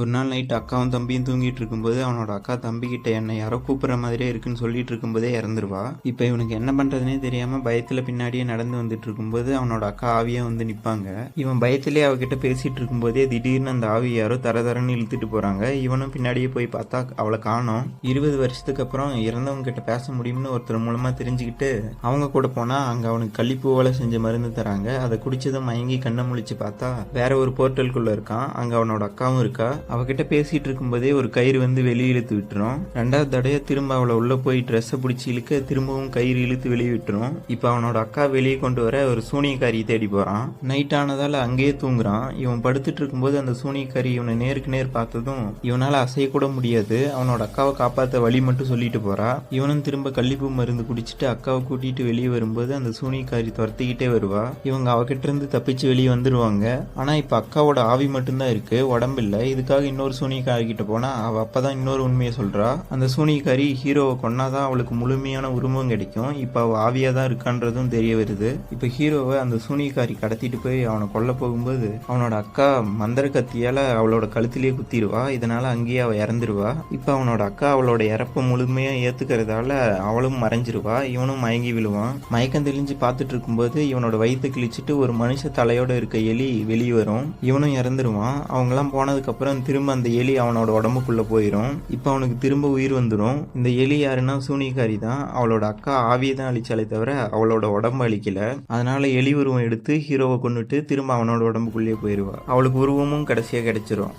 ஒரு நாள் நைட் அக்காவும் தம்பியும் தூங்கிட்டு இருக்கும்போது அவனோட அக்கா தம்பிக்கிட்ட என்னை யாரோ கூப்பிட்ற மாதிரியே இருக்குன்னு சொல்லிட்டு இருக்கும்போதே இறந்துருவா. இப்போ இவனுக்கு என்ன பண்றதுனே தெரியாம பயத்துல பின்னாடியே நடந்து வந்துட்டு இருக்கும்போது அவனோட அக்கா ஆவியாக வந்து நிப்பாங்க. இவன் பயத்திலே அவகிட்ட பேசிட்டு இருக்கும்போதே திடீர்னு அந்த ஆவி யாரோ தர தரன்னு இழுத்துட்டு போறாங்க. இவனும் பின்னாடியே போய் பார்த்தா அவளை காணும். இருபது வருஷத்துக்கு அப்புறம் இறந்தவங்க கிட்ட பேச முடியும்னு ஒருத்தர் மூலமா தெரிஞ்சுக்கிட்டு அவங்க கூட போனா அங்க அவனுக்கு கள்ளிப்பூவால செஞ்ச மருந்து தராங்க. அதை குடிச்சதும் மயங்கி கண்ணை முழிச்சு பார்த்தா வேற ஒரு போர்ட்டலுக்குள்ளே இருக்கான். அங்க அவனோட அக்காவும் இருக்கா. அவகிட்ட பேசிட்டு இருக்கும்போதே ஒரு கயிறு வந்து வெளியே இழுத்து விட்டுரும். ரெண்டாவது தடவை திரும்ப அவளை உள்ள போய் ட்ரெஸ்ஸை பிடிச்சி இழுக்க திரும்பவும் கயிறு இழுத்து வெளியே விட்டுரும். இப்போ அவனோட அக்கா வெளியே கொண்டு வர ஒரு சூனியக்காரி தேடி போறான். நைட் ஆனதால அங்கேயே தூங்குறான். இவன் படுத்துட்டு இருக்கும்போது அந்த சூனியக்காரி இவனை நேருக்கு நேர் பார்த்ததும் இவனால அசைய கூட முடியாது. அவனோட அக்காவை காப்பாத்த வழி மட்டும் சொல்லிட்டு போறா. இவனும் திரும்ப கள்ளிப்பூ மருந்து குடிச்சிட்டு அக்காவை கூட்டிட்டு வெளியே வரும்போது அந்த சூனியக்காரி துரத்திக்கிட்டே வருவா. இவங்க அவகிட்ட இருந்து தப்பிச்சு வெளியே வந்துருவாங்க. ஆனா இப்ப அக்காவோட ஆவி மட்டும்தான் இருக்கு. உடம்பு இதுக்காக இதுக்காக இன்னொரு சூனியக்காரி கிட்ட போனா அவ அப்பதான் இன்னொரு உண்மையை சொல்றா. அந்த சூனிகாரி ஹீரோவை கொன்னாதான் அவளுக்கு முழுமையான உருவம் கிடைக்கும். இப்ப அவ ஆவியா தான் இருக்கான்றதும் தெரிய வருது. இப்ப ஹீரோவை அந்த சூனியக்காரி கடத்திட்டு போய் அவனை கொல்ல போகும்போது அவனோட அக்கா மந்திர கத்தியால அவளோட கழுத்திலேயே குத்திடுவா. இதனால அங்கேயே அவ இறந்துருவா. இப்ப அவனோட அக்கா அவளோட இறப்பை முழுமையா ஏத்துக்கிறதால அவளும் மறைஞ்சிருவா. இவனும் மயங்கி விழுவான். மயக்கம் தெளிஞ்சு பார்த்துட்டு இருக்கும்போது இவனோட வயிற்று கிழிச்சிட்டு ஒரு மனுஷ தலையோட இருக்க எலி வெளியே வரும். இவனும் இறந்துருவான். அவங்கெல்லாம் போனதுக்கு அவன் திரும்ப அந்த எலி அவனோட உடம்புக்குள்ளே போயிடும் இப்போ அவனுக்கு திரும்ப உயிர் வந்துடும் இந்த எலி யாருன்னா சூனிகாரி தான். அவளோட அக்கா ஆவியை தான் அழிச்சாலே தவிர அவளோட உடம்பு அழிக்கல. அதனால எலி உருவம் எடுத்து ஹீரோவை கொண்டுட்டு திரும்ப அவனோட உடம்புக்குள்ளேயே போயிடுவா அவளுக்கு உருவமும் கடைசியாக கிடைச்சிரும்.